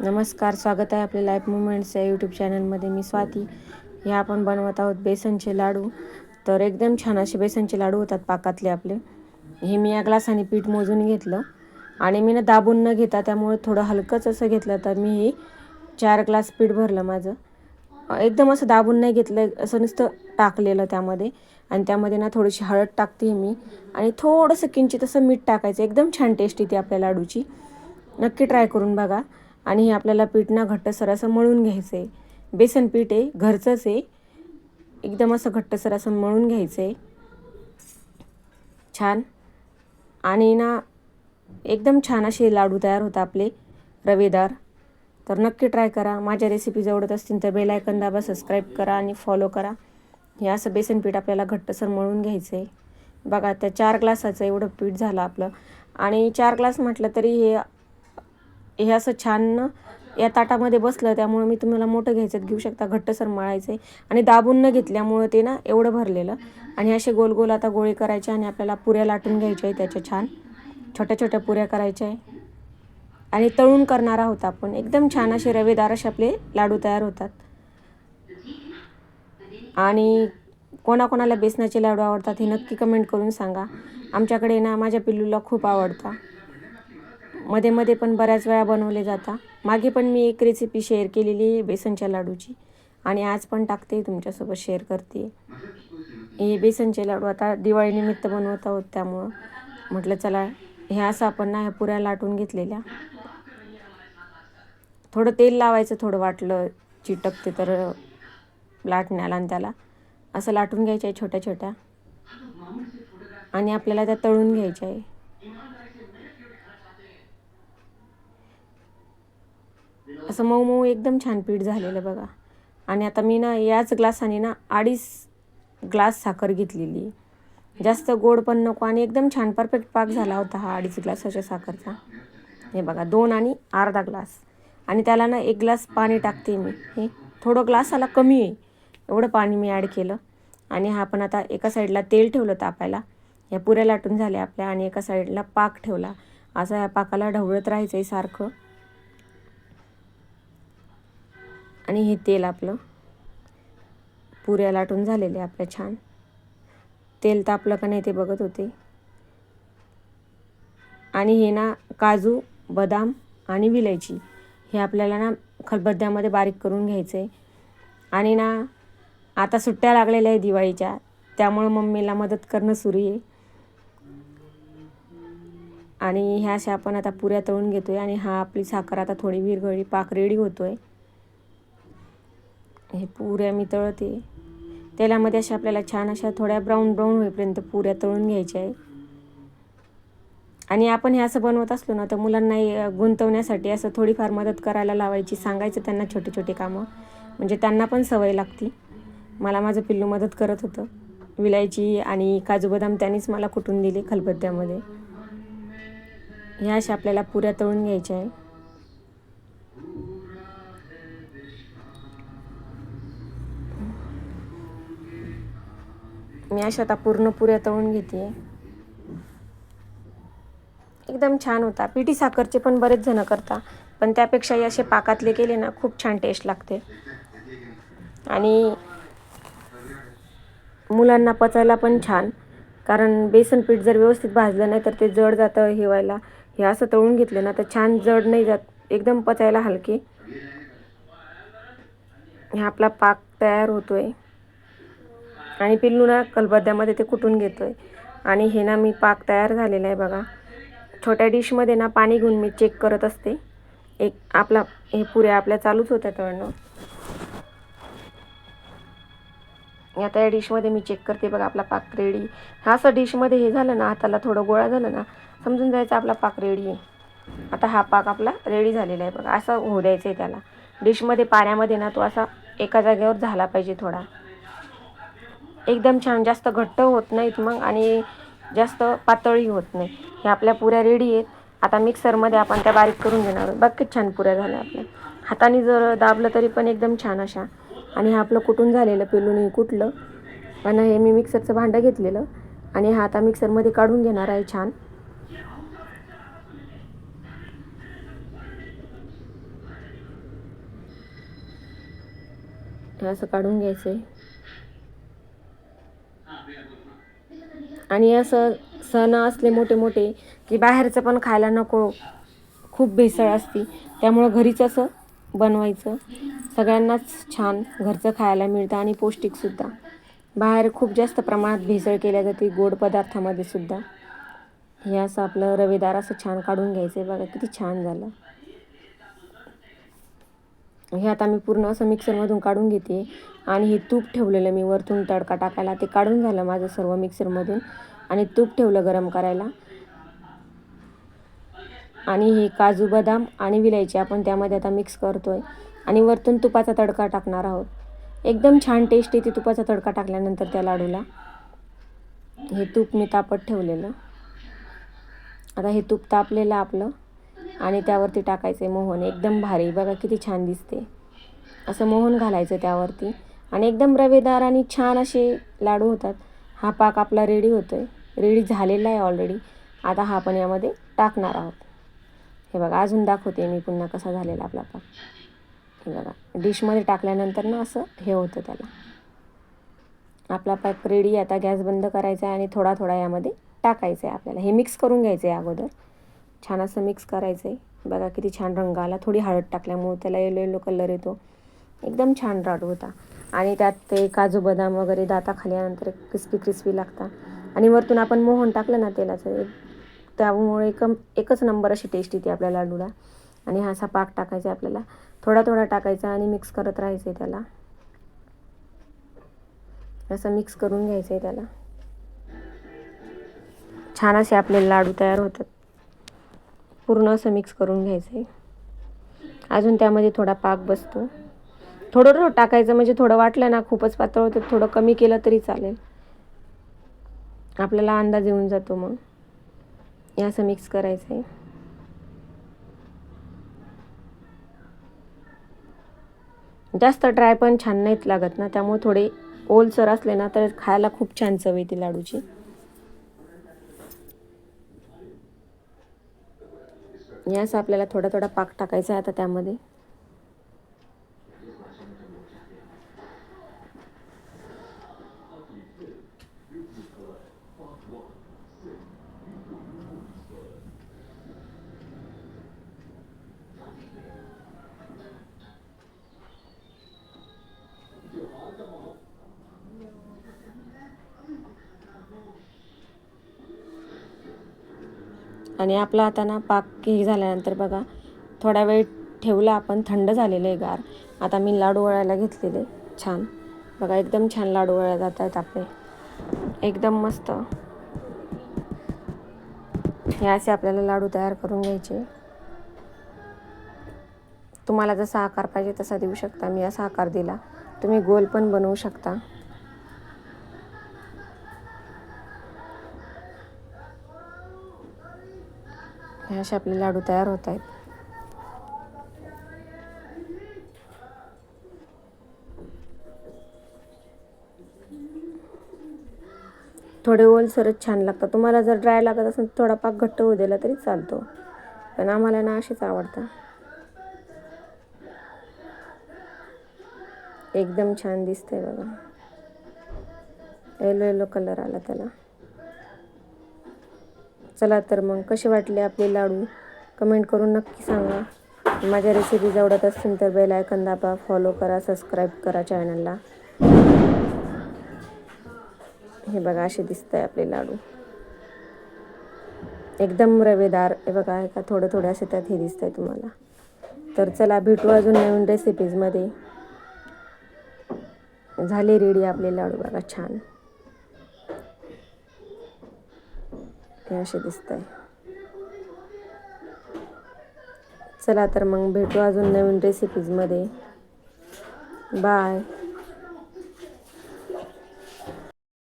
नमस्कार स्वागत आहे आपल्या लाईफ मुवमेंट्स या यूट्यूब चॅनलमध्ये मी स्वाती. हे आपण बनवत आहोत बेसनचे लाडू. तर एकदम छान असे बेसनचे लाडू होतात पाकातले आपले. हे मी या ग्लासाने पीठ मोजून घेतलं. आणि मी ना दाबून न घेता त्यामुळे थोडं हलकंच असं घेतलं तर मी हे चार ग्लास पीठ भरलं माझं. एकदम असं दाबून नाही घेतलं असं नुसतं टाकलेलं त्यामध्ये. आणि त्यामध्ये ना थोडीशी हळद टाकते मी. आणि थोडंसं किंचित असं मीठ टाकायचं. एकदम छान टेस्ट येते आपल्या लाडूची. नक्की ट्राय करून बघा. आणि हे आपल्याला पीठ ना घट्टसर असं मळून घ्यायचं. आहे बेसन पीठ आहे घरचंच आहे. एकदम असं घट्टसर असं मळून घ्यायचं. आहे छान. आणि ना एकदम छान असे लाडू तयार होतात आपले रवेदार. तर नक्की ट्राय करा. माझ्या रेसिपीज आवडत असतील तर बेल आयकन दाबा सबस्क्राईब करा आणि फॉलो करा. हे असं बेसन पीठ आपल्याला घट्टसर मळून घ्यायचं. आहे बघा त्या चार ग्लासाचं एवढं पीठ झालं आपलं. आणि चार ग्लास म्हटलं तरी हे हे असं छान या ताटामध्ये बसलं त्यामुळे मी तुम्हाला मोठं घ्यायचं घेऊ शकता. घट्टसर मळायचं आहे आणि दाबून न घेतल्यामुळं ते ना एवढं भरलेलं. आणि असे गोल गोल आता गोळे करायचे आणि आपल्याला पुऱ्या लाटून घ्यायच्या आहे त्याच्या छान. छोट्या छोट्या पुऱ्या करायच्या आहे. आणि तळून करणार आहोत आपण. एकदम छान असे रवेदार असे आपले लाडू तयार होतात. आणि कोणाकोणाला बेसनाचे लाडू आवडतात हे नक्की कमेंट करून सांगा. आमच्याकडे ना माझ्या पिल्लूला खूप आवडतं. मध्ये मध्ये पण बऱ्याच वेळा बनवले जाता. मागे पण मी एक रेसिपी शेअर केलेली आहे बेसनच्या लाडूची. आणि आज पण टाकते तुमच्यासोबत शेअर करते. हे बेसनचे लाडू आता दिवाळीनिमित्त बनवत आहोत त्यामुळं. म्हटलं चला हे असं आपण ना ह्या पुऱ्या लाटून घेतलेल्या. थोडं तेल लावायचं थोडं वाटलं चिटकते तर लाटण्याला आणि त्याला. असं लाटून घ्यायचं आहे छोट्या छोट्या. आणि आपल्याला त्या तळून घ्यायच्या आहे. असं मऊ मऊ एकदम छान पीठ झालेलं बघा. आणि आता मी ना याच ग्लासाने ना अडीच ग्लास साखर घेतलेली. जास्त गोड पण नको आणि एकदम छान परफेक्ट पाक झाला होता हा अडीच ग्लासाच्या साखरचा. हे बघा दोन आणि अर्धा ग्लास. आणि त्याला ना एक ग्लास पाणी टाकते मी. हे थोडं ग्लासाला कमी आहे. एवढं पाणी मी ॲड केलं. आणि हा पण आता एका साईडला तेल ठेवलं तापायला. या पुऱ्या लाटून झाल्या आपल्या आणि एका साईडला पाक ठेवला. असा या पाकाला ढवळत राहायचं आहे सारखं. आणि हे तेल आपलं पुऱ्या लाटून झालेले आपल्या छान. तेल तापलं का नाही ते बघत होते. आणि हे ना काजू बदाम आणि विलायची हे आपल्याला ना खलबत्त्यामध्ये बारीक करून घ्यायचं आहे आणि ना आता सुट्ट्या लागलेल्या आहे दिवाळीच्या त्यामुळं मम्मीला मदत करणं सुरू आहे. आणि ह्या अशा आपण आता पुऱ्या तळून घेतो आहे आणि हा आपली साखर आता थोडी विरघळी पाक रेडी होतो आहे हे पुऱ्या मी तळते. तेलामध्ये अशा आपल्याला छान अशा थोड्या ब्राऊन ब्राऊन होईपर्यंत पुऱ्या तळून घ्यायच्या आहे आणि आपण हे असं बनवत असलो ना तर मुलांना गुंतवण्यासाठी असं थोडीफार मदत करायला लावायची सांगायचं त्यांना छोटे छोटे कामं. म्हणजे त्यांना पण सवय लागती. मला माझं पिल्लू मदत करत होतं. विलायची आणि काजू बदाम त्यांनीच मला कुटून दिले खलबत्त्यामध्ये. ह्या अशा आपल्याला पुऱ्या तळून घ्यायच्या आहे मी अशा आता पूर्ण पुऱ्या तळून घेते. एकदम छान होता. पिठी साखरचे पण बरेच जण करता. पण त्यापेक्षाही असे पाकातले केले ना खूप छान टेस्ट लागते. आणि मुलांना पचायला पण छान. कारण बेसन पीठ जर व्यवस्थित भाजलं नाही तर ते जड जातं हे व्हायला हे असं तळून घेतलं ना तर छान जड नाही जात. एकदम पचायला हलके. हा आपला पाक तयार होतो आहे आणि पिल्लू ना कलबद्द्यामध्ये ते कुटून घेतो आहे आणि हे ना मी पाक तयार झालेला आहे बघा. छोट्या डिशमध्ये ना पाणी घेऊन मी चेक करत असते. एक आपला हे पुऱ्या आपल्या चालूच होत्या तळणं. आता या डिशमध्ये मी चेक करते बघा आपला पाक रेडी हा असं डिशमध्ये हे झालं ना हाताला थोडं गोळा झालं ना समजून जायचं आपला पाक रेडी आहे. आता हा पाक आपला रेडी झालेला आहे बघा. असं होऊ द्यायचं आहे त्याला. डिशमध्ये पाण्यामध्ये ना तो असा एका जागेवर झाला पाहिजे थोडा. एकदम छान. जास्त घट्ट होत नाहीत मग आणि जास्त पातळी होत नाही. हे आपल्या पुऱ्या रेडी आहेत. आता मिक्सरमध्ये आपण त्या बारीक करून घेणार आहोत. बाकी छान पुऱ्या झाल्या आपल्या. हाताने जर दाबलं तरी पण एकदम छान अशा. आणि हे आपलं कुठून झालेलं पेलून हे कुठलं पण हे मी मिक्सरचं भांडं घेतलेलं. आणि हा आता मिक्सरमध्ये काढून घेणार आहे छान. हे असं काढून घ्यायचं आहे आणि असं सण असले मोठे मोठे की बाहेरचं पण खायला नको. खूप भेसळ असती. त्यामुळं घरीच असं बनवायचं. सगळ्यांनाच छान घरचं खायला मिळतं आणि पौष्टिकसुद्धा बाहेर खूप जास्त प्रमाणात भेसळ केल्या जाते गोड पदार्थामध्ये सुद्धा. हे असं आपलं रवेदार असं छान काढून घ्यायचं आहे बघा किती छान झालं. हे आता मी पूर्ण असं मिक्सरमधून काढून घेते. आणि हे तूप ठेवलेलं मी वरतून तडका टाकायला. ते काढून झालं माझं सर्व मिक्सरमधून. आणि तूप ठेवलं गरम करायला. आणि हे काजू बदाम आणि विलायची आपण त्यामध्ये आता मिक्स करतोय. आणि वरतून तुपाचा तडका टाकणार आहोत. एकदम छान टेस्ट येते तुपाचा तडका टाकल्यानंतर त्या लाडूला. हे तूप मी तापत ठेवलेलं. आता हे तूप तापलेलं आपलं. आणि त्यावरती टाकायचं आहे मोहन. एकदम भारी. बघा किती छान दिसते. असं मोहन घालायचं त्यावरती. आणि एकदम रवेदार आणि छान असे लाडू होतात. हा पाक आपला रेडी होतो आहे रेडी झालेला आहे ऑलरेडी आता हा आपण यामध्ये टाकणार आहोत. हे बघा अजून दाखवते मी पुन्हा कसा झालेला आपला पाक. हे बघा डिशमध्ये टाकल्यानंतर ना असं हे होतं त्याला. आपला पाक रेडी आता गॅस बंद करायचा आहे आणि थोडा थोडा यामध्ये टाकायचं आहे आपल्याला. हे मिक्स करून घ्यायचं आहे अगोदर. छान असं मिक्स करायचं आहे बघा किती छान रंग आला. थोडी हळद टाकल्यामुळे त्याला येलो येलो कलर येतो. एकदम छान लाडू होता. आणि त्यात ते काजू बदाम वगैरे दाता खाल्यानंतर क्रिस्पी क्रिस्पी लागतात आणि वरतून आपण मोहन टाकलं ना तेलाचं त्यामुळे एक एकच नंबर अशी टेस्ट येते आपल्या लाडूला. आणि हा असा पाक टाकायचा आहे आपल्याला. थोडा थोडा टाकायचा आणि मिक्स करत राहायचं आहे त्याला. असं मिक्स करून घ्यायचं आहे त्याला. छान असे आपले लाडू तयार होतात. पूर्ण असं मिक्स करून घ्यायचं आहे अजून त्यामध्ये थोडा पाक बसतो. थोडं थोडं टाकायचं म्हणजे थोडं वाटलं ना खूपच पातळ होतं थोडं कमी केलं तरी चालेल. आपल्याला अंदाज येऊन जातो मग. हे असं मिक्स करायचं आहे जास्त ड्राय पण छान नाहीत लागत ना त्यामुळे थोडे ओलसर असले ना तर खायला खूप छान चव येते लाडूची. यास आपल्याला थोडा थोडा पाक टाकायचा आहे आता त्यामध्ये. आणि आपला आता ना पाक हे झाल्यानंतर बघा थोडा वेळ ठेवला आपण थंड झालेलं आहे गार. आता मी लाडू वळायला घेतलेले छान. बघा एकदम छान लाडू वळ्या जात आहेत आपले. एकदम मस्त. हे असे आपल्याला लाडू तयार करून घ्यायचे. तुम्हाला जसा आकार पाहिजे तसा देऊ शकता. मी असा आकार दिला. तुम्ही गोल पण बनवू शकता. हे असे आपले लाडू तयार होत आहेत. थोडे ओलसरच छान लागतात. तुम्हाला जर ड्राय लागत असेल तर थोडा पाक घट्ट होऊ दिला तरी चालतो. पण आम्हाला ना असेच आवडतात. एकदम छान दिसतंय बघा. येलो येलो कलर आला त्याला. चला तर मग कसे वाटले आपले लाडू? कमेंट करून नक्की सांगा. माझ्या रेसिपीज आवडत असतील तर बेल आयकन दाबा फॉलो करा सबस्क्राईब करा चॅनलला हे बघा असे दिसत आहे आपले लाडू. एकदम रवेदार. हे बघा आहे का थोडं थोडे असे त्यात हे दिसत आहे तुम्हाला. तर चला भेटू अजून नवीन रेसिपीजमध्ये झाले रेडी आपले लाडू बघा छान. हे असे दिसत आहे चला तर मग भेटू अजून नवीन रेसिपीजमध्ये बाय